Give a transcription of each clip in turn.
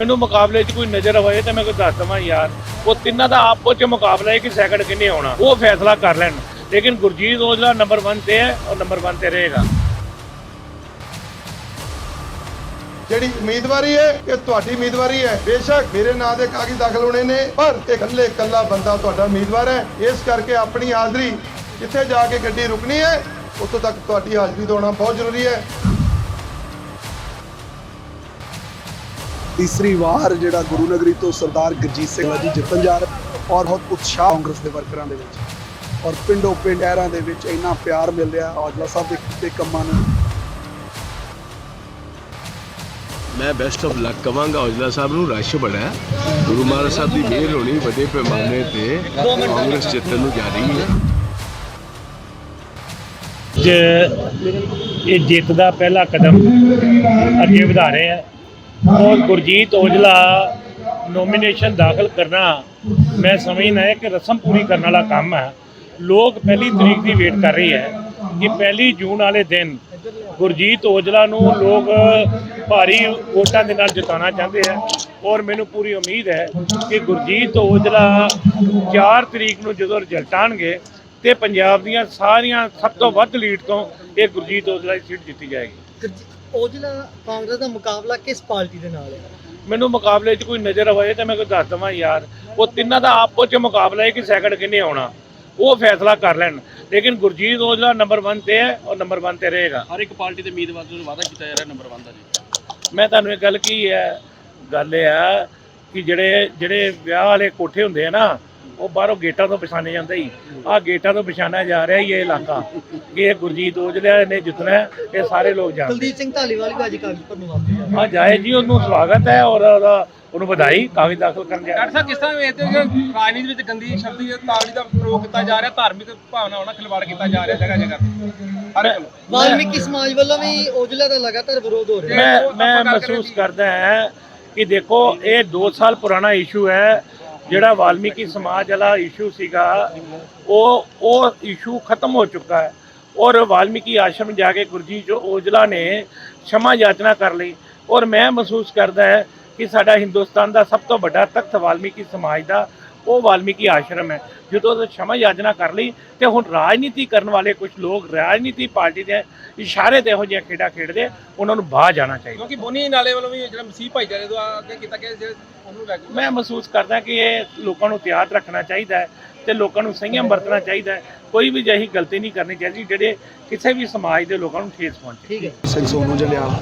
ਮੈਨੂੰ ਮੁਕਾਬਲੇ 'ਚ ਕੋਈ ਨਜ਼ਰ ਹੋਏ ਤਾਂ ਮੈਂ ਕੋਈ ਦੱਸ ਦਵਾਂ ਯਾਰ। ਉਹ ਤਿੰਨਾਂ ਦਾ ਆਪੋ 'ਚ ਮੁਕਾਬਲਾ ਹੈ ਕਿ ਸੈਕਿੰਡ ਕਿੰਨੇ ਆਉਣਾ। ਉਹ ਫੈਸਲਾ ਕਰ ਲੈਣ। ਲੇਕਿਨ ਗੁਰਜੀਤ ਔਜਲਾ ਨੰਬਰ 1 ਤੇ ਹੈ ਔਰ ਨੰਬਰ 1 ਤੇ ਰਹੇਗਾ। ਜਿਹੜੀ ਉਮੀਦਵਾਰੀ ਹੈ ਇਹ ਤੁਹਾਡੀ ਉਮੀਦਵਾਰੀ ਹੈ। ਬੇਸ਼ੱਕ ਮੇਰੇ ਨਾਂ ਦੇ ਕਾਗਜ਼ ਦਾਖਲ ਹੋਣੇ ਨੇ, ਪਰ ਇਹ ਇਕੱਲੇ ਇਕੱਲਾ ਬੰਦਾ ਤੁਹਾਡਾ ਉਮੀਦਵਾਰ ਹੈ। ਇਸ ਕਰਕੇ ਆਪਣੀ ਹਾਜ਼ਰੀ ਜਿੱਥੇ ਜਾ ਕੇ ਗੱਡੀ ਰੁਕਣੀ ਹੈ, ਉੱਥੋਂ ਤੱਕ ਤੁਹਾਡੀ ਹਾਜ਼ਰੀ ਦਾ ਹੋਣਾ ਬਹੁਤ ਜ਼ਰੂਰੀ ਹੈ। ਤੀਸਰੀ ਵਾਰ ਜਿਹੜਾ ਗੁਰੂ ਨਗਰੀ ਤੋਂ ਸਰਦਾਰ ਗੁਰਜੀਤ ਸਿੰਘ ਜੀ ਜਿੱਤਣ ਜਾ ਰਹੇ ਔਰ ਬਹੁਤ ਉਤਸ਼ਾਹ ਕਾਂਗਰਸ ਦੇ ਵਰਕਰਾਂ ਦੇ ਵਿੱਚ। ਔਰ ਪਿੰਡੋ ਪਿੰਡ ਐਰਾਂ ਦੇ ਵਿੱਚ ਇੰਨਾ ਪਿਆਰ ਮਿਲ ਰਿਹਾ ਔਜਲਾ ਸਾਹਿਬ ਦੇ ਕੀਤੇ ਕੰਮਾਂ ਨੂੰ ਮੈਂ ਬੈਸਟ ਆਫ ਲੱਕ ਕਵਾਂਗਾ ਔਜਲਾ ਸਾਹਿਬ ਨੂੰ ਰਸ਼ ਬੜਾ ਹੈ। ਗੁਰੂ ਮਹਾਰਾਜ ਸਾਹਿਬ ਦੀ ਮਿਹਰ ਹੋਣੀ ਵੱਡੇ ਪੈਮਾਨੇ ਤੇ ਕਾਂਗਰਸ ਜਿੱਤਣ ਨੂੰ ਜਾ ਰਹੀ ਹੈ। ਇਹ ਜਿੱਤ ਦਾ ਪਹਿਲਾ ਕਦਮ ਅੱਗੇ ਵਧਾ ਰਹੇ ਹੈ ਔਰ ਗੁਰਜੀਤ ਔਜਲਾ ਨੋਮੀਨੇਸ਼ਨ ਦਾਖਲ ਕਰਨਾ ਮੈਂ ਸਮਝਣਾ ਹੈ ਕਿ ਰਸਮ ਪੂਰੀ ਕਰਨ ਵਾਲਾ ਕੰਮ ਹੈ। ਲੋਕ ਪਹਿਲੀ ਤਰੀਕ ਦੀ ਵੇਟ ਕਰ ਰਹੀ ਹੈ ਕਿ ਪਹਿਲੀ ਜੂਨ ਵਾਲੇ ਦਿਨ ਗੁਰਜੀਤ ਔਜਲਾ ਨੂੰ ਲੋਕ ਭਾਰੀ ਵੋਟਾਂ ਦੇ ਨਾਲ ਜਿਤਾਉਣਾ ਚਾਹੁੰਦੇ ਹੈ ਔਰ ਮੈਨੂੰ ਪੂਰੀ ਉਮੀਦ ਹੈ ਕਿ ਗੁਰਜੀਤ ਔਜਲਾ 4 ਤਰੀਕ ਨੂੰ ਜਦੋਂ ਰਿਜ਼ਲਟ ਆਣਗੇ ਤੇ ਪੰਜਾਬ ਦੀਆਂ ਸਾਰੀਆਂ ਸਭ ਤੋਂ ਵੱਧ ਲੀਡ ਤੋਂ ਇਹ ਗੁਰਜੀਤ ਔਜਲਾ ਦੀ ਸੀਟ ਜਿੱਤੀ ਜਾਏਗੀ। ਔਜਲਾ ਕਾਂਗਰਸ ਦਾ ਮੁਕਾਬਲਾ ਕਿਸ ਪਾਰਟੀ ਦੇ ਨਾਲ ਹੈ? ਮੈਨੂੰ ਮੁਕਾਬਲੇ 'ਚ ਕੋਈ ਨਜ਼ਰ ਹੋਏ ਤਾਂ ਮੈਂ ਕੋਈ ਦੱਸ ਦਵਾਂ ਯਾਰ। ਉਹ ਤਿੰਨਾਂ ਦਾ ਆਪੋ 'ਚ ਮੁਕਾਬਲਾ ਹੈ ਕਿ ਸੈਕਿੰਡ ਕਿੰਨੇ ਆਉਣਾ? ਉਹ ਫੈਸਲਾ ਕਰ ਲੈਣ। ਲੇਕਿਨ ਗੁਰਜੀਤ ਔਜਲਾ ਨੰਬਰ 1 ਤੇ ਹੈ ਔਰ ਨੰਬਰ 1 ਤੇ ਰਹੇਗਾ। ਹਰ ਇੱਕ ਪਾਰਟੀ ਦੇ ਉਮੀਦਵਾਰ ਨੂੰ ਵਾਅਦਾ ਕੀਤਾ ਜਾ ਰਿਹਾ ਨੰਬਰ 1 ਦਾ ਜੀ। ਮੈਂ ਤੁਹਾਨੂੰ ਇੱਕ ਗੱਲ ਕੀ ਹੈ। ਗੱਲ ਇਹ ਹੈ ਕਿ ਜਿਹੜੇ ਜਿਹੜੇ ਵਿਆਹ ਵਾਲੇ ਕੋਠੇ ਹੁੰਦੇ ਆ ਨਾ ਉਹ ਬਾਹਰੋਂ ਗੇਟਾਂ ਤੋਂ ਪਛਾਣੇ ਜਾਂਦੇ ਹੀ ਆਹ ਗੇਟਾਂ ਤੋਂ ਪਛਾਣਿਆ ਜਾ ਰਿਹਾ ਹੀ ਇਹ ਇਲਾਕਾ। ਕਿ ਇਹ ਗੁਰਜੀਤ ਔਜਲਾ ਨੇ ਜਿੱਤਣਾ ਇਹ ਸਾਰੇ ਲੋਕ ਜਾਣਦੇ। ਕੁਲਦੀਪ ਸਿੰਘ ਧਾਲੀਵਾਲ ਵੀ ਅੱਜ ਕਾਗਜ਼ ਭਰਨ ਵਾਸਤੇ ਆ ਆ ਜਾਏ ਜੀ ਉਹਨੂੰ ਸਵਾਗਤ ਹੈ ਔਰ ਉਹਦਾ ਉਹਨੂੰ ਵਧਾਈ ਕਾਗਜ਼ ਦਾਖਲ ਕਰਨ ਜਾ ਡਾਕਟਰ ਸਾਹਿਬ ਕਿਸ ਤਰ੍ਹਾਂ ਵੇਖਦੇ ਹੋ ਕਿ ਰਾਜਨੀਤੀ ਵਿੱਚ ਗੰਦੀ ਸ਼ਬਦੀ ਤਾੜੀ ਦਾ ਪ੍ਰਯੋਗ ਕੀਤਾ ਜਾ ਰਿਹਾ ਧਾਰਮਿਕ ਭਾਵਨਾ ਨਾਲ ਖਿਲਵਾੜ ਕੀਤਾ ਜਾ ਰਿਹਾ ਜਗ੍ਹਾ ਜਗ੍ਹਾ ਤੇ? ਹਰ। ਵਾਲਮੀਕੀ ਸਮਾਜ ਵੱਲੋਂ ਵੀ ਔਜਲਾ ਦਾ ਲਗਾਤਾਰ ਵਿਰੋਧ ਹੋ ਰਿਹਾ। ਮੈਂ ਮਹਿਸੂਸ। ਕਰਦਾ ਹਾਂ ਕਿ ਦੇਖੋ ਇਹ 2 ਸਾਲ ਪੁਰਾਣਾ ਇਸ਼ੂ ਹੈ। ਜਿਹੜਾ ਵਾਲਮੀਕੀ ਸਮਾਜ ਵਾਲਾ ਇਸ਼ੂ ਸੀਗਾ, ਉਹ ਉਹ ਇਸ਼ੂ ਖਤਮ ਹੋ ਚੁੱਕਾ ਹੈ। ਔਰ ਵਾਲਮੀਕੀ ਆਸ਼ਰਮ ਜਾ ਕੇ ਗੁਰਜੀਤ ਓਜਲਾ ਨੇ ਸ਼ਮਾ ਯਾਚਨਾ ਕਰ ਲਈ। ਔਰ ਮੈਂ ਮਹਿਸੂਸ ਕਰਦਾ ਹੈ ਕਿ ਸਾਡਾ ਹਿੰਦੁਸਤਾਨ ਦਾ ਸਭ ਤੋਂ ਵੱਡਾ ਤਖਤ ਵਾਲਮੀਕੀ ਸਮਾਜ ਦਾ, ਉਹ ਵਾਲਮੀਕੀ ਆਸ਼ਰਮ ਹੈ। ਜਦੋਂ ਉਹ ਸ਼ਮਾ ਯਾਜਨਾ ਕਰ ਲਈ ਤੇ ਹੁਣ ਰਾਜਨੀਤੀ ਕਰਨ ਵਾਲੇ ਕੁਝ ਲੋਕ ਰਾਜਨੀਤੀ ਪਾਰਟੀ ਦੇ ਇਸ਼ਾਰੇ ਤੇ ਇਹੋ ਜਿਹੀਆਂ ਖੇਡਾਂ ਖੇਡਦੇ ਉਹਨਾਂ ਨੂੰ ਬਾਹਰ ਜਾਣਾ ਚਾਹੀਦਾ। ਕਿਉਂਕਿ ਬੋਨੀ ਨਾਲੇ ਵੱਲੋਂ ਵੀ ਜਿਹੜਾ ਮਸੀਹ ਭਾਈਚਾਰੇ ਤੋਂ ਅੱਗੇ ਕੀਤਾ ਗਿਆ ਉਹਨੂੰ ਮੈਂ ਮਹਿਸੂਸ ਕਰਦਾ ਕਿ ਇਹ ਲੋਕਾਂ ਨੂੰ ਤਿਆਰ ਰੱਖਣਾ ਚਾਹੀਦਾ ਹੈ ਤੇ ਲੋਕਾਂ ਨੂੰ ਸੰਯਮ ਵਰਤਣਾ ਚਾਹੀਦਾ ਕੋਈ ਵੀ ਜਹੀ ਗਲਤੀ ਨਹੀਂ ਕਰਨੀ ਚਾਹੀਦੀ ਜਿਹੜੇ ਕਿਸੇ ਵੀ ਸਮਾਜ ਦੇ ਲੋਕਾਂ ਨੂੰ ਠੇਸ ਪਹੁੰਚੇ। ਠੀਕ ਹੈ। ਸਿੰਘ ਸੋਨੂ ਜਲਿਆਲ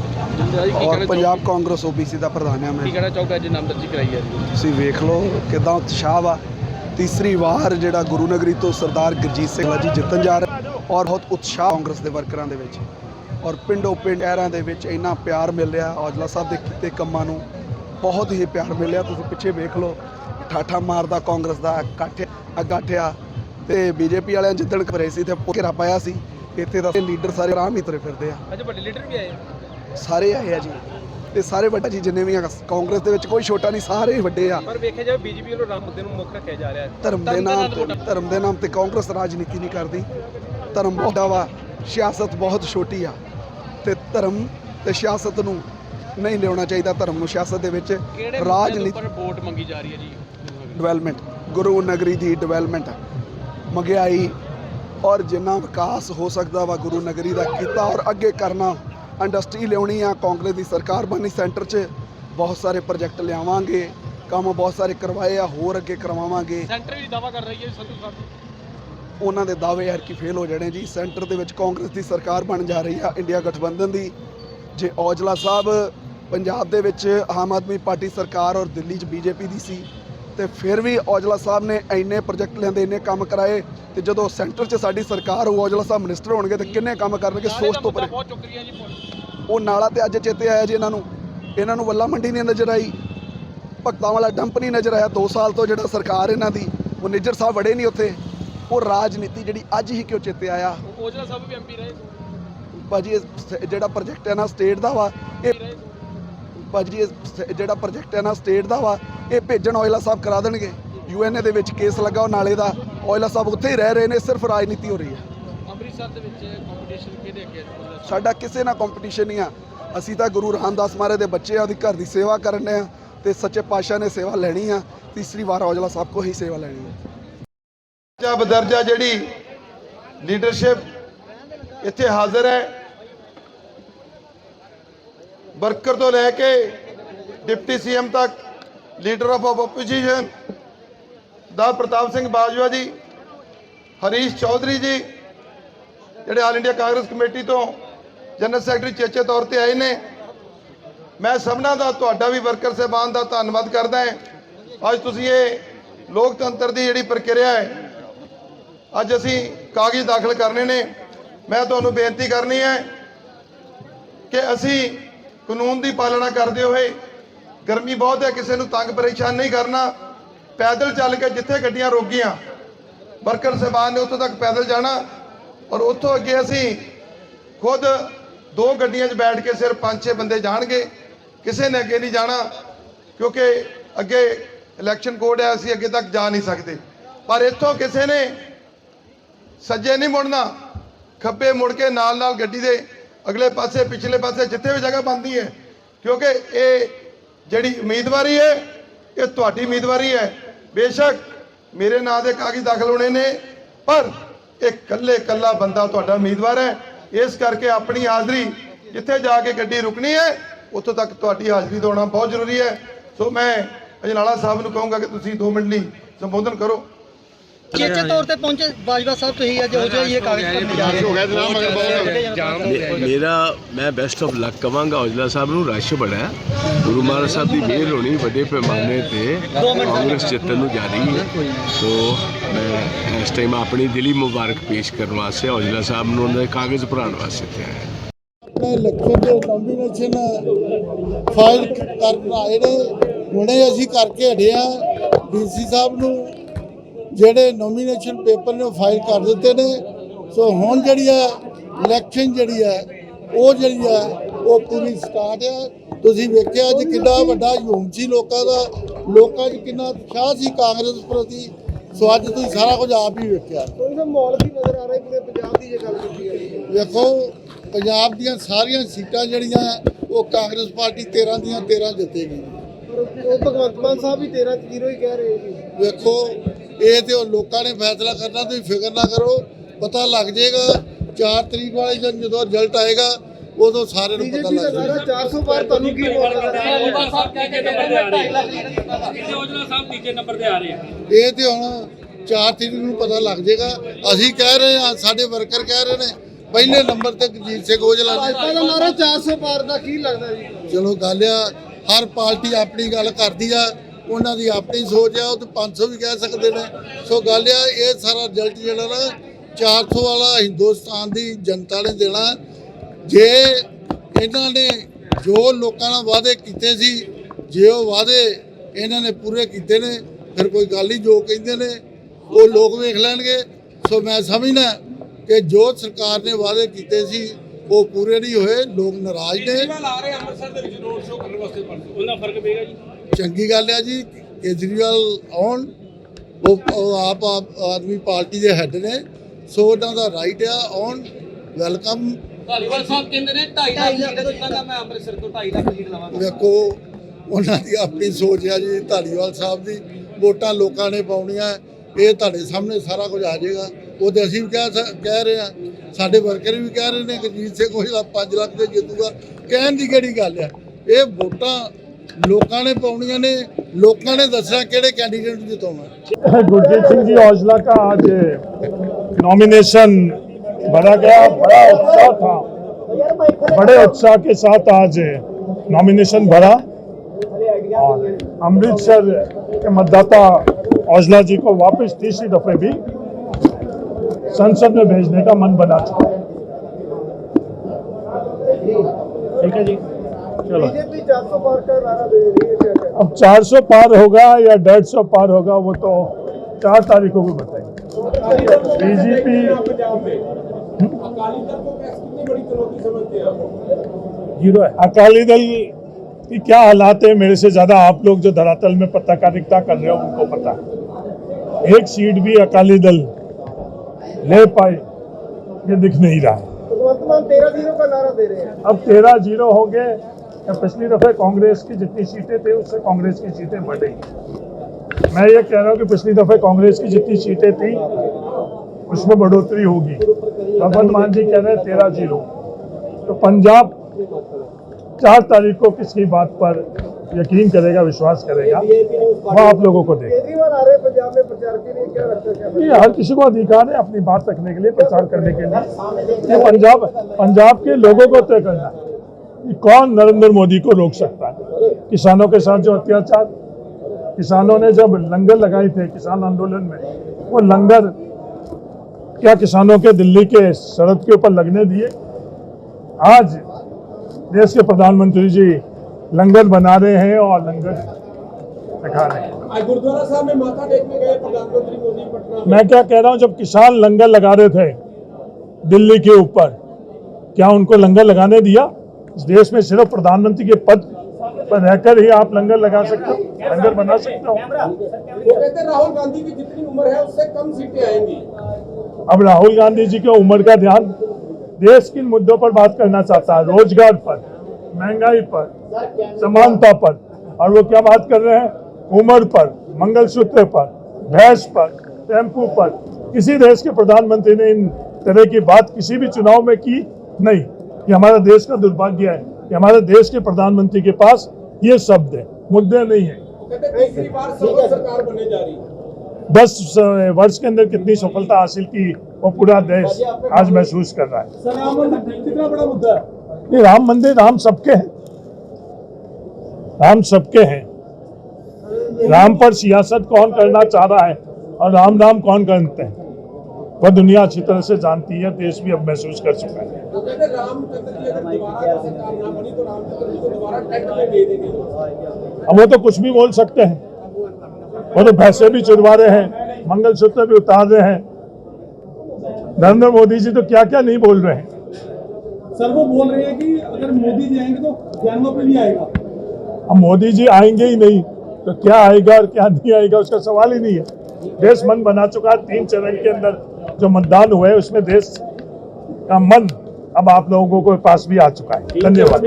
ਔਰ ਪੰਜਾਬ ਕਾਂਗਰਸ ਓਬੀਸੀ ਦਾ ਪ੍ਰਧਾਨ ਹਾਂ ਮੈਂ। ਕੀ ਕਹਿਣਾ ਚਾਹੋਗੇ? ਅੱਜ ਨਾਮਜ਼ਦਗੀ ਕਰਾਈ ਹੈ ਤੁਸੀਂ ਵੇਖ ਲਓ ਕਿਦਾਂ ਉਤਸ਼ਾਹ ਆ ਤੀਸਰੀ ਵਾਰ ਜਿਹੜਾ ਗੁਰੂ ਨਗਰੀ ਤੋਂ ਸਰਦਾਰ ਗੁਰਜੀਤ ਸਿੰਘ ਜੀ ਜਿੱਤਣ ਜਾ ਰਹੇ ਔਰ ਬਹੁਤ ਉਤਸ਼ਾਹ ਕਾਂਗਰਸ ਦੇ ਵਰਕਰਾਂ ਦੇ ਵਿੱਚ। ਔਰ ਪਿੰਡੋ ਪਿੰਡ ਐਰਾਂ ਦੇ ਵਿੱਚ ਇੰਨਾ ਪਿਆਰ ਮਿਲ ਰਿਹਾ ਔਜਲਾ ਸਾਹਿਬ ਦੇ ਕੀਤੇ ਕੰਮਾਂ ਨੂੰ ਬਹੁਤ ਹੀ ਪਿਆਰ ਮਿਲਿਆ ਤੁਸੀਂ ਪਿੱਛੇ ਵੇਖ ਲਓ ਠਾਠਾ ਮਾਰਦਾ ਕਾਂਗਰਸ ਦਾ ਇਕੱਠ ਅਗਾਠਿਆ ਤੇ ਬੀਜੇਪੀ ਵਾਲਿਆਂ ਜਿੱਦਣ ਕਰੇ ਸੀ ਤੇ ਘੇਰਾ ਪਾਇਆ ਸੀ। ਇੱਥੇ ਦਾ ਲੀਡਰ ਸਾਰੇ ਆਰਾਮ ਹੀ ਤੁਰੇ ਫਿਰਦੇ ਆ। ਅੱਜ ਵੱਡੇ ਲੀਡਰ ਵੀ ਆਏ ਸਾਰੇ ਆਏ ਆ ਜੀ। ਤੇ ਸਾਰੇ ਵੱਡਾ ਜੀ ਜਿੰਨੇ ਵੀ ਆ ਕਾਂਗਰਸ ਦੇ ਵਿੱਚ ਕੋਈ ਛੋਟਾ ਨਹੀਂ ਸਾਰੇ ਵੱਡੇ ਆ। ਪਰ ਵੇਖਿਆ ਜਾਵੇ ਬੀਜੇਪੀ ਵੱਲੋਂ ਰਾਮ ਮੁੱਦੇ ਨੂੰ ਮੁੱਖ ਰੱਖਿਆ ਜਾ ਰਿਹਾ ਹੈ। ਧਰਮ ਦੇ ਨਾਮ ਤੇ ਧਰਮ ਦੇ ਨਾਮ ਤੇ ਕਾਂਗਰਸ ਰਾਜਨੀਤੀ ਨਹੀਂ ਕਰਦੀ। ਧਰਮ ਵੱਡਾ ਵਾ ਸਿਆਸਤ ਬਹੁਤ ਛੋਟੀ ਆ। ਤੇ ਧਰਮ ਤੇ ਸਿਆਸਤ ਨੂੰ ਨਹੀਂ ਲਿਆਉਣਾ ਚਾਹੀਦਾ ਧਰਮ ਨੂੰ ਸਿਆਸਤ ਦੇ ਵਿੱਚ ਰਾਜਨੀਤੀ ਵੋਟ ਮੰਗੀ ਜਾ ਰਹੀ ਹੈ ਜੀ? ਡਿਵੈਲਪਮੈਂਟ ਗੁਰੂ ਨਗਰੀ ਦੀ ਡਿਵੈਲਪਮੈਂਟ ਮਹਿੰਗਾਈ ਔਰ ਜਿੰਨਾ ਵਿਕਾਸ ਹੋ ਸਕਦਾ ਵਾ ਗੁਰੂ ਨਗਰੀ ਦਾ ਕੀਤਾ ਔਰ ਅੱਗੇ ਕਰਨਾ। ਇੰਡਸਟਰੀ ਲਿਆਉਣੀ ਆ ਕਾਂਗਰਸ ਦੀ ਸਰਕਾਰ ਬਣੀ ਸੈਂਟਰ 'ਚ ਬਹੁਤ ਸਾਰੇ ਪ੍ਰੋਜੈਕਟ ਲਿਆਵਾਂਗੇ ਕੰਮ ਬਹੁਤ ਸਾਰੇ ਕਰਵਾਏ ਆ ਹੋਰ ਅੱਗੇ ਕਰਵਾਵਾਂਗੇ। ਸੈਂਟਰ ਵੀ ਦਾਵਾ ਕਰ ਰਹੀ ਹੈ ਸੰਧੂ ਸਾਹਿਬ ਉਹਨਾਂ ਦੇ ਦਾਅਵੇ ਯਾਰ ਕੀ ਫੇਲ ਹੋ ਜਾਣੇ ਜੀ। ਸੈਂਟਰ ਦੇ ਵਿੱਚ ਕਾਂਗਰਸ ਦੀ ਸਰਕਾਰ ਬਣ ਜਾ ਰਹੀ ਆ ਇੰਡੀਆ ਗਠਬੰਧਨ ਦੀ। ਜੇ ਔਜਲਾ ਸਾਹਿਬ ਪੰਜਾਬ ਦੇ ਵਿੱਚ ਆਮ ਆਦਮੀ ਪਾਰਟੀ ਸਰਕਾਰ ਔਰ ਦਿੱਲੀ 'ਚ ਬੀਜੇਪੀ ਦੀ ਸੀ ਤੇ ਫਿਰ ਵੀ ਔਜਲਾ ਸਾਹਿਬ ਨੇ ਇੰਨੇ ਪ੍ਰੋਜੈਕਟ ਲਿਆਂਦੇ ਇੰਨੇ ਕੰਮ ਕਰਾਏ ਤੇ ਜਦੋਂ ਸੈਂਟਰ 'ਚ ਸਾਡੀ ਸਰਕਾਰ ਹੋ ਔਜਲਾ ਸਾਹਿਬ ਮਿਨਿਸਟਰ ਹੋਣਗੇ ਤੇ ਕਿੰਨੇ ਕੰਮ ਕਰਨਗੇ ਸੋਚ ਤੋਂ ਪਰੇ। ਬਹੁਤ ਚੁੱਕ ਰਹੀਆਂ ਜੀ ਪੁਲਿਸ। ਉਹ ਨਾਲਾ ਤੇ ਅੱਜ ਚੇਤੇ ਆਇਆ ਜੀ ਇਹਨਾਂ ਨੂੰ। ਇਹਨਾਂ ਨੂੰ ਵੱਲਾ ਮੰਡੀ ਨਹੀਂ ਨਜ਼ਰ ਆਈ। ਭਗਤਾਂ ਵਾਲਾ ਡੰਪ ਨਹੀਂ ਨਜ਼ਰ ਆਇਆ। 2 ਸਾਲ ਤੋਂ ਜਿਹੜਾ ਸਰਕਾਰ ਇਹਨਾਂ ਦੀ ਉਹ ਨਿੱਜਰ ਸਾਹਿਬ ਵੜੇ ਨਹੀਂ ਉੱਥੇ। ਉਹ ਰਾਜਨੀਤੀ ਜਿਹੜੀ ਅੱਜ ਹੀ ਕਿਉਂ ਚੇਤੇ ਆਇਆ? ਔਜਲਾ ਸਾਹਿਬ ਵੀ ਐਮਪੀ ਰਹੇ ਭਾਜੀ ਜਿਹੜਾ ਪ੍ਰੋਜੈਕਟ ਹੈ ਨਾ ਸਟੇਟ ਦਾ ਵਾ ਇਹ ਭਾਜੀ ਜਿਹੜਾ ਪ੍ਰੋਜੈਕਟ ਹੈ ਨਾ ਸਟੇਟ ਦਾ ਵਾ ਇਹ ਭੇਜਣ ਔਜਲਾ ਸਾਹਿਬ ਕਰਾ ਦੇਣਗੇ। ਯੂਐਨਏ ਦੇ ਵਿੱਚ ਕੇਸ ਲੱਗਾ ਉਹ ਨਾਲੇ ਦਾ ਔਜਲਾ ਸਾਹਿਬ ਉੱਥੇ ਹੀ ਰਹਿ ਰਹੇ ਨੇ ਸਿਰਫ ਰਾਜਨੀਤੀ ਹੋ ਰਹੀ ਹੈ। ਅੰਮ੍ਰਿਤਸਰ ਦੇ ਵਿੱਚ ਕੰਪੀਟੀਸ਼ਨ ਕਿਹਦੇ ਅੱਗੇ ਹੈ? ਸਾਡਾ ਕਿਸੇ ਨਾਲ ਕੰਪੀਟੀਸ਼ਨ ਨਹੀਂ ਆ। ਅਸੀਂ ਤਾਂ ਗੁਰੂ ਰਾਮਦਾਸ ਮਹਾਰਾਜ ਦੇ ਬੱਚਿਆਂ ਦੀ ਘਰ ਦੀ ਸੇਵਾ ਕਰਨੇ ਆ ਤੇ ਸੱਚੇ ਪਾਤਸ਼ਾਹ ਨੇ ਸੇਵਾ ਲੈਣੀ ਆ। ਤੀਸਰੀ ਵਾਰ ਔਜਲਾ ਸਾਹਿਬ ਕੋ ਹੀ ਸੇਵਾ ਲੈਣੀ ਹੈ ਦਰਜਾ ਬਦਰਜਾ ਜਿਹੜੀ ਲੀਡਰਸ਼ਿਪ ਇੱਥੇ ਹਾਜ਼ਰ ਹੈ। ਵਰਕਰ ਤੋਂ ਲੈ ਕੇ ਡਿਪਟੀ ਸੀਐਮ ਤੱਕ ਲੀਡਰ ਆਫ ਆਪੋਜੀਸ਼ਨ ਦਾ ਪ੍ਰਤਾਪ ਸਿੰਘ ਬਾਜਵਾ ਜੀ, ਹਰੀਸ਼ ਚੌਧਰੀ ਜੀ, ਜਿਹੜੇ ਆਲ ਇੰਡੀਆ ਕਾਂਗਰਸ ਕਮੇਟੀ ਤੋਂ ਜਨਰਲ ਸੈਕਟਰੀ ਚੇਚੇ ਤੌਰ ਤੇ ਆਏ ਨੇ, ਮੈਂ ਸਭਨਾਂ ਦਾ, ਤੁਹਾਡਾ ਵੀ ਵਰਕਰ ਸਹਿਬਾਨ ਦਾ ਧੰਨਵਾਦ ਕਰਦਾ ਹਾਂ। ਅੱਜ ਤੁਸੀਂ ਇਹ ਲੋਕਤੰਤਰ ਦੀ ਜਿਹੜੀ ਪ੍ਰਕਿਰਿਆ ਹੈ, ਅੱਜ ਅਸੀਂ ਕਾਗਜ਼ ਦਾਖਲ ਕਰਨੇ ਨੇ। ਮੈਂ ਤੁਹਾਨੂੰ ਬੇਨਤੀ ਕਰਨੀ ਹੈ ਕਿ ਅਸੀਂ ਕਾਨੂੰਨ ਦੀ ਪਾਲਣਾ ਕਰਦੇ ਹੋਏ ਗਰਮੀ ਬਹੁਤ ਹੈ, ਕਿਸੇ ਨੂੰ ਤੰਗ ਪਰੇਸ਼ਾਨ ਨਹੀਂ ਕਰਨਾ। ਪੈਦਲ ਚੱਲ ਕੇ ਜਿੱਥੇ ਗੱਡੀਆਂ ਰੋਕੀਆਂ ਵਰਕਰ ਸਹਿਬਾਨ ਨੇ ਉੱਥੋਂ ਤੱਕ ਪੈਦਲ ਜਾਣਾ ਔਰ ਉੱਥੋਂ ਅੱਗੇ ਅਸੀਂ ਖੁਦ ਦੋ ਗੱਡੀਆਂ 'ਚ ਬੈਠ ਕੇ ਸਿਰਫ ਪੰਜ ਛੇ ਬੰਦੇ ਜਾਣਗੇ, ਕਿਸੇ ਨੇ ਅੱਗੇ ਨਹੀਂ ਜਾਣਾ, ਕਿਉਂਕਿ ਅੱਗੇ ਇਲੈਕਸ਼ਨ ਕੋਡ ਹੈ, ਅਸੀਂ ਅੱਗੇ ਤੱਕ ਜਾ ਨਹੀਂ ਸਕਦੇ। ਪਰ ਇੱਥੋਂ ਕਿਸੇ ਨੇ ਸੱਜੇ ਨਹੀਂ ਮੁੜਨਾ, ਖੱਬੇ ਮੁੜ ਕੇ ਨਾਲ ਨਾਲ ਗੱਡੀ ਦੇ ਅਗਲੇ ਪਾਸੇ, ਪਿਛਲੇ ਪਾਸੇ ਜਿੱਥੇ ਵੀ ਜਗ੍ਹਾ ਬੰਦੀ ਹੈ, ਕਿਉਂਕਿ ਇਹ ਜਿਹੜੀ ਉਮੀਦਵਾਰੀ ਹੈ, ਇਹ ਤੁਹਾਡੀ ਉਮੀਦਵਾਰੀ ਹੈ। ਬੇਸ਼ੱਕ ਮੇਰੇ ਨਾਂ ਦੇ ਕਾਗਜ਼ ਦਾਖਲ ਹੋਣੇ ਨੇ, ਪਰ ਇਹ ਕੱਲੇ ਕੱਲਾ ਬੰਦਾ ਤੁਹਾਡਾ ਉਮੀਦਵਾਰ ਹੈ। ਇਸ ਕਰਕੇ ਆਪਣੀ ਹਾਜ਼ਰੀ ਜਿੱਥੇ ਜਾ ਕੇ ਗੱਡੀ ਰੁਕਣੀ ਹੈ, ਉੱਥੋਂ ਤੱਕ ਤੁਹਾਡੀ ਹਾਜ਼ਰੀ ਦਾ ਹੋਣਾ ਬਹੁਤ ਜ਼ਰੂਰੀ ਹੈ। ਸੋ ਮੈਂ ਅਜਨਾਲਾ ਸਾਹਿਬ ਨੂੰ ਕਹੂੰਗਾ ਕਿ ਤੁਸੀਂ 2 ਮਿੰਟ ਲਈ ਸੰਬੋਧਨ ਕਰੋ। ਚੇਚੇ ਤੌਰ ਤੇ ਪਹੁੰਚੇ ਬਾਜਵਾ ਸਾਹਿਬ ਤੁਸੀਂ ਅੱਜ ਹੋ ਜਾਈਏ ਕਾਗਜ਼ ਭਰਨ ਜਾ ਰਹੇ ਹੋ ਮੇ- ਮੇਰਾ ਮੈਂ ਬੈਸਟ ਆਫ ਲੱਕ ਕਵਾਂਗਾ ਔਜਲਾ ਸਾਹਿਬ ਨੂੰ ਰਸ਼ ਬੜਾ ਹੈ। ਗੁਰੂ ਮਹਾਰਾਜ ਸਾਹਿਬ ਦੀ ਮਿਹਰ ਹੋਣੀ ਵੱਡੇ ਪੈਮਾਨੇ ਤੇ ਕਾਂਗਰਸ ਜਿੱਤਣ ਨੂੰ ਜਾ ਰਹੀ ਹੈ। ਸੋ ਮੈਂ ਇਸ ਟਾਈਮ ਆਪਣੀ ਦਿਲੀ ਮੁਬਾਰਕ ਪੇਸ਼ ਕਰਨ ਵਾਸਤੇ ਔਜਲਾ ਸਾਹਿਬ ਨੂੰ ਉਹਨਾਂ ਦੇ ਕਾਗਜ਼ ਭਰਾਉਣ ਵਾਸਤੇ ਇੱਥੇ ਆਇਆ ਇਲੈਕਸ਼ਨ ਦੇ ਨੋਮੀਨੇਸ਼ਨ ਫਾਈਲ ਕਰਨ ਆਏ ਨੇ ਹੁਣੇ ਅਸੀਂ ਕਰਕੇ ਹਟੇ ਆ ਡੀਸੀ ਸਾਹਿਬ ਨੂੰ ਜਿਹੜੇ ਨੋਮੀਨੇਸ਼ਨ ਪੇਪਰ ਨੇ ਉਹ ਫਾਈਲ ਕਰ ਦਿੱਤੇ ਨੇ। ਸੋ ਹੁਣ ਜਿਹੜੀ ਹੈ ਇਲੈਕਸ਼ਨ ਜਿਹੜੀ ਹੈ ਉਹ ਜਿਹੜੀ ਹੈ ਉਹ ਪੂਰੀ ਸਟਾਰਟ ਹੈ ਤੁਸੀਂ ਵੇਖਿਆ ਅੱਜ ਕਿੰਨਾ ਵੱਡਾ ਹਜੂਮ ਸੀ ਲੋਕਾਂ ਦਾ ਲੋਕਾਂ 'ਚ ਕਿੰਨਾ ਉਤਸ਼ਾਹ ਸੀ ਕਾਂਗਰਸ ਪ੍ਰਤੀ। ਸੋ ਅੱਜ ਤੁਸੀਂ ਸਾਰਾ ਕੁਝ ਆਪ ਹੀ ਵੇਖਿਆ। ਕੋਈ ਨਾ ਮਾਹੌਲ ਵੀ ਨਜ਼ਰ ਆ ਰਿਹਾ ਪੂਰੇ ਪੰਜਾਬ ਦੀ ਜੇ ਗੱਲ ਕੀਤੀ ਹੈ ਵੇਖੋ ਪੰਜਾਬ ਦੀਆਂ ਸਾਰੀਆਂ ਸੀਟਾਂ ਜਿਹੜੀਆਂ ਉਹ ਕਾਂਗਰਸ ਪਾਰਟੀ 13 ਦੀਆਂ 13 ਜਿੱਤੇਗੀ। ਉਹ ਭਗਵੰਤ ਮਾਨ ਸਾਹਿਬ ਵੀ 13 ਚ 0 ਹੀ ਕਹਿ ਰਹੇ ਜੀ ਵੇਖੋ ਇਹ ਤੇ ਉਹ ਲੋਕਾਂ ਨੇ ਫੈਸਲਾ ਕਰਨਾ ਤੁਸੀਂ ਫਿਕਰ ਨਾ ਕਰੋ ਪਤਾ ਲੱਗ ਜਾਏਗਾ 4 ਤਰੀਕ ਵਾਲੇ ਦਿਨ ਜਦੋਂ ਰਿਜ਼ਲਟ ਆਏਗਾ ਉਦੋਂ ਸਾਰਿਆਂ ਨੂੰ ਪਤਾ ਲੱਗ ਜਾਏਗਾ ਸਾਰਾ 400 ਪਾਰ ਤੁਹਾਨੂੰ ਕੀ ਬੋਲ ਇਹ ਤੇ ਹੁਣ 4 ਤਰੀਕ ਨੂੰ ਪਤਾ ਲੱਗ ਜਾਏਗਾ ਅਸੀਂ ਕਹਿ ਰਹੇ ਹਾਂ ਸਾਡੇ ਵਰਕਰ ਕਹਿ ਰਹੇ ਨੇ ਪਹਿਲੇ ਨੰਬਰ ਤੇ ਗਜੀਤ ਸਿੰਘ ਔਜਲਾ ਭਾਜਪਾ ਨੇ ਦਾ ਨਾਰਾ 400 ਪਾਰ ਦਾ ਕੀ ਲੱਗਦਾ ਜੀ ਚਲੋ ਗੱਲ ਆ ਹਰ ਪਾਰਟੀ ਆਪਣੀ ਗੱਲ ਕਰਦੀ ਆ, ਉਹਨਾਂ ਦੀ ਆਪਣੀ ਸੋਚ ਆ, ਉਹ ਤੇ 500 ਵੀ ਕਹਿ ਸਕਦੇ ਨੇ। ਸੋ ਗੱਲ ਆ, ਇਹ ਸਾਰਾ ਰਿਜ਼ਲਟ ਜਿਹੜਾ ਨਾ 400 ਵਾਲਾ ਹਿੰਦੁਸਤਾਨ ਦੀ ਜਨਤਾ ਨੇ ਦੇਣਾ। ਜੇ ਇਹਨਾਂ ਨੇ ਜੋ ਲੋਕਾਂ ਨਾਲ ਵਾਅਦੇ ਕੀਤੇ ਸੀ, ਜੇ ਉਹ ਵਾਅਦੇ ਇਹਨਾਂ ਨੇ ਪੂਰੇ ਕੀਤੇ ਨੇ, ਫਿਰ ਕੋਈ ਗੱਲ ਹੀ ਜੋ ਕਹਿੰਦੇ ਨੇ, ਉਹ ਲੋਕ ਵੇਖ ਲੈਣਗੇ। ਸੋ ਮੈਂ ਸਮਝਦਾ ਕਿ ਜੋ ਸਰਕਾਰ ਨੇ ਵਾਅਦੇ ਕੀਤੇ ਸੀ ਉਹ ਪੂਰੇ ਨਹੀਂ ਹੋਏ ਲੋਕ ਨਾਰਾਜ਼ ਨੇ। ਚੰਗੀ ਗੱਲ ਹੈ ਜੀ ਕੇਜਰੀਵਾਲ ਆਉਣ ਉਹ ਆਪ ਆਪ ਆਦਮੀ ਪਾਰਟੀ ਦੇ ਹੈੱਡ ਨੇ ਸੋ ਉਹਨਾਂ ਦਾ ਰਾਈਟ ਆ ਆਉਣ ਵੈਲਕਮ। ਧਾਲੀਵਾਲ ਸਾਹਿਬ ਕਹਿੰਦੇ ਨੇ 2.5 ਲੱਖ ਲੀਟਰ ਮੈਂ ਅੰਮ੍ਰਿਤਸਰ ਤੋਂ 2.5 ਲੱਖ ਲੀਟਰ ਲਵਾਂਗਾ। ਵੇਖੋ ਉਹਨਾਂ ਦੀ ਆਪਣੀ ਸੋਚ ਹੈ ਜੀ ਧਾਲੀਵਾਲ ਸਾਹਿਬ ਦੀ ਵੋਟਾਂ ਲੋਕਾਂ ਨੇ ਪਾਉਣੀਆਂ ਇਹ ਤੁਹਾਡੇ ਸਾਹਮਣੇ ਸਾਰਾ ਕੁਝ ਆ ਜਾਏਗਾ। ਉਹ ਤੇ ਅਸੀਂ ਵੀ ਕਹਿ ਸ- ਕਹਿ ਰਹੇ ਹਾਂ ਸਾਡੇ ਵਰਕਰ ਵੀ ਕਹਿ ਰਹੇ ਨੇ ਕਿ ਜੀਤ ਸਿੰਘ ਕੋਈ 5 ਲੱਖ ਦੇ ਜਿੱਤੂਗਾ ਕਹਿਣ ਦੀ ਕਿਹੜੀ ਗੱਲ ਹੈ ਇਹ ਵੋਟਾਂ ਲੋਕਾਂ ਨੇ ਪਾਉਣੀਆਂ ਨੇ ਲੋਕਾਂ ਨੇ ਦੱਸਣਾ ਕਿਹੜੇ ਕੈਂਡੀਡੇਟ ਨੂੰ ਜਿਤਾਉਣਾ गुरजीत सिंह जी औजला का आज नॉमिनेशन भरा गया बड़ा उत्साह था बड़े उत्साह के साथ आज नॉमिनेशन भरा और अमृतसर के मतदाता औजला जी को वापस तीसरी दफे भी संसद में भेजने का मन बना था ठीक है जी? चलो। बीजेपी 400 पार का नारा दे रही क्या क्या अब 400 पार होगा या 150 पार होगा वो तो चार तारीखों को बताएँगे। बीजेपी ज़ीरो है। अकाली दल की क्या हालात है? मेरे से ज़्यादा आप लोग जो धरातल में पत्रकारिता कर रहे हो उनको पता। है एक सीट भी अकाली दल ले पाए ये दिख नहीं रहा। है भगवंत मान 13 0 का नारा दे रहे हैं। अब तेरह ज़ीरो हो गए पिछली दफे कांग्रेस की जितनी सीटें थी उससे कांग्रेस की सीटें बढ़ी मैं ये कह रहा हूँ कि पिछली दफे कांग्रेस की जितनी सीटें थी उसमें बढ़ोतरी होगी। भगवंत मान जी कह रहे हैं तेरह ज़ीरो। तो पंजाब चार तारीख को किसकी बात पर यकीन करेगा विश्वास करेगा। वो आप लोगों को देगा केजरीवाल आ रहे पंजाब में प्रचार के लिए क्या लगता है ये हर किसी को अधिकार है अपनी बात रखने के लिए प्रचार करने के लिए। ये पंजाब पंजाब के लोगों को तय करना कि कौन नरेंद्र मोदी को रोक सकता है। किसानों के साथ जो अत्याचार किसानों ने जब लंगर लगाए थे किसान आंदोलन में वो लंगर क्या किसानों के दिल्ली के सड़क के ऊपर लगने दिए? आज देश के प्रधानमंत्री जी लंगर बना रहे हैं और लंगर दिखा रहे हैं। गुरुद्वारा साहब में माथा टेकने गए प्रधानमंत्री मोदी पटना मैं। क्या कह रहा हूँ जब किसान लंगर लगा रहे थे दिल्ली के ऊपर क्या उनको लंगर लगाने दिया? इस देश में सिर्फ़ प्रधानमंत्री के पद पर रहकर ही आप लंगर लगा सकते हो लंगर बना सकते हो। वो कहते राहुल गांधी की जितनी उम्र है उससे कम सीटें आएँगी। अब राहुल गांधी जी की उम्र का ध्यान देश किन मुद्दों पर बात करना चाहता है रोज़गार पर। महँगाई पर समानता पर। और वो क्या बात कर रहे हैं? उम्र पर मंगलसूत्र पर भैंस पर टेंपू पर। किसी देश के प्रधानमंत्री ने इन तरह की बात किसी भी चुनाव में की नहीं। ये हमारा देश का दुर्भाग्य है। कि हमारे देश के प्रधानमंत्री के पास ये शब्द है मुद्दे नहीं है। कहते तीसरी बार सफल सरकार बनने जा रही। दस वर्ष के अंदर कितनी सफलता हासिल की वो पूरा देश आज महसूस कर रहा है। ये राम मंदिर राम सबके हैं। राम सबके हैं। राम पर सियासत कौन करना चाह रहा है और राम राम कौन करते हैं? वह दुनिया अच्छी तरह से जानती है देश भी अब महसूस कर चुका है। तो अब वो तो कुछ भी बोल सकते हैं। वो तो पैसे भी चुरवा रहे हैं मंगलसूत्र भी उतार रहे हैं। नरेंद्र मोदी जी तो क्या क्या नहीं बोल रहे हैं। सर वो बोल रहे हैं कि अगर मोदी जी आएंगे तो जानवर पे नहीं आएगा अब मोदी जी आएंगे ही नहीं तो क्या आएगा और क्या नहीं आएगा उसका सवाल ही नहीं है देश मन बना चुका है तीन चरण के अंदर जो मतदान हुए उसमें देश का मन अब आप लोगों के पास भी आ चुका है धन्यवाद